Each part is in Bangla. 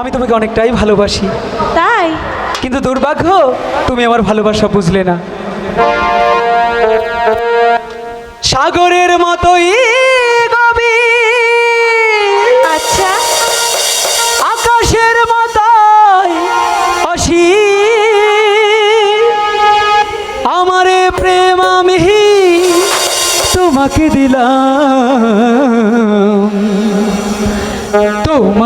আমি তোমাকে অনেকটাই ভালোবাসি। তাই? কিন্তু দুর্ভাগ্য তুমি আমার ভালোবাসা বুঝলে না। সাগরের মতোই আচ্ছা। আকাশের মতোই আমারে প্রেম আমি তোমাকে দিলাম।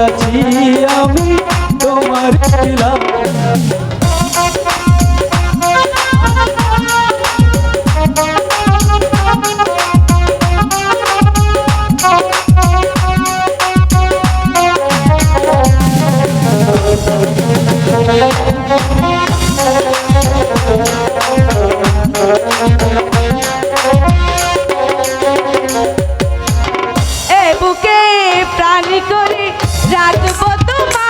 আছি আমি তোমার বুকে প্রাণী রাখব তোমার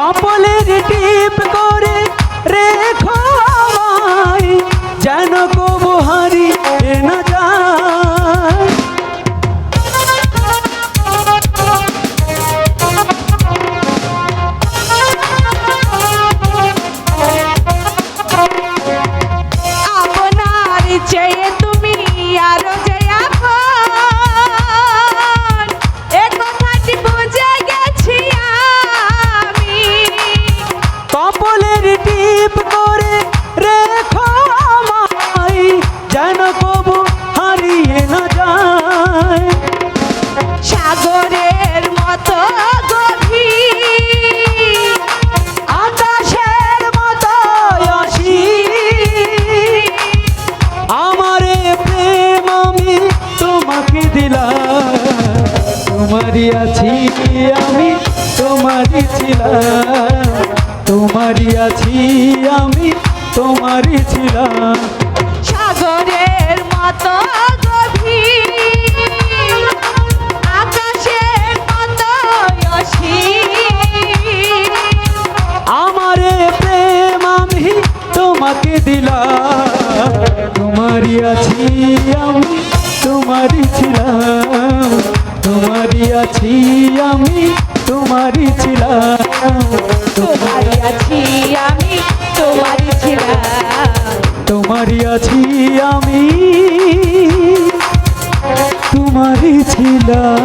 কপলের টিপ করে রেখো আমায় যেন কবু হারিয়ে না যায়। আপনার চেয়ে আছি আমি তোমারই ছিলাম তোমারই আছি আমি তোমারই ছিলাম। সাগরের মতো আমারে প্রেম আমি তোমাকে দিলাম তোমারই আছি আমি তোমারই ছিলাম। তোমারই আছি আমি তোমারই ছিলাম। তোমারই আছি আমি তোমারই ছিলাম। তোমারি তোমারই আছি আমি তোমারই ছিলাম।